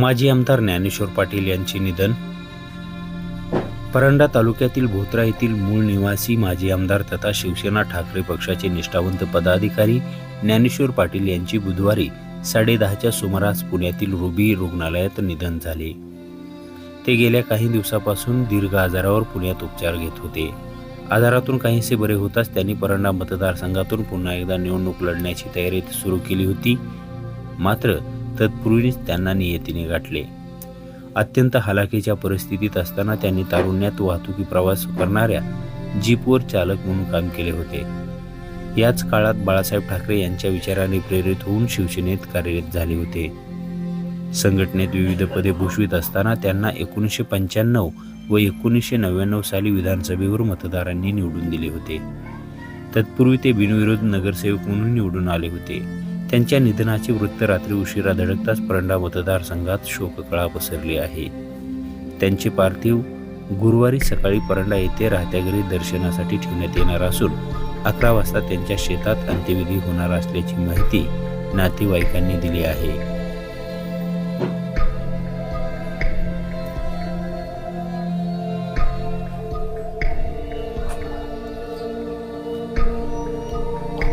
माजी आमदार ज्ञानेश्वर पाटील यांचे निधन. परंडा तालुक्यातील भोत्रा येथील मूळ निवासी माजी आमदार तथा शिवसेना ठाकरे पक्षाचे निष्ठावंत पदाधिकारी ज्ञानेश्वर पाटील यांची बुधवारी साडेदहाच्या सुमारास पुण्यातील रुबी रुग्णालयात निधन झाले. ते गेल्या काही दिवसापासून दीर्घ आजारावर पुण्यात उपचार घेत होते. आजारातून काहीसे बरे होताच त्यांनी परंडा मतदारसंघातून पुन्हा एकदा निवडणूक लढण्याची तयारी सुरू केली होती. मात्र तत्पूर्वीच त्यांना नियतीने गाठले. अत्यंत हलाखीच्या परिस्थितीत असताना त्यांनी तारुण्यात वाहतुकी प्रवास करणाऱ्या जीपवर चालक म्हणून काम केले होते. याच काळात बाळासाहेब ठाकरे यांच्या विचाराने प्रेरित होऊन शिवसेनेत कार्यरत झाले होते. संघटनेत विविध पदे भूषवित असताना त्यांना एकोणीसशे पंच्याण्णव व एकोणीसशे नव्याण्णव साली विधानसभेवर मतदारांनी निवडून दिले होते. तत्पूर्वी ते बिनविरोध नगरसेवक म्हणून निवडून आले होते. त्यांच्या निधनाचे वृत्त रात्री उशिरा धडकताच परंडा मतदारसंघात शोककळा पसरली आहे. त्यांचे पार्थिव गुरुवारी सकाळी परंडा येथे राहत्या घरी दर्शनासाठी ठेवण्यात येणार असून अकरा वाजता त्यांच्या शेतात अंत्यविधी होणार असल्याची माहिती नातेवाईकांनी दिली आहे.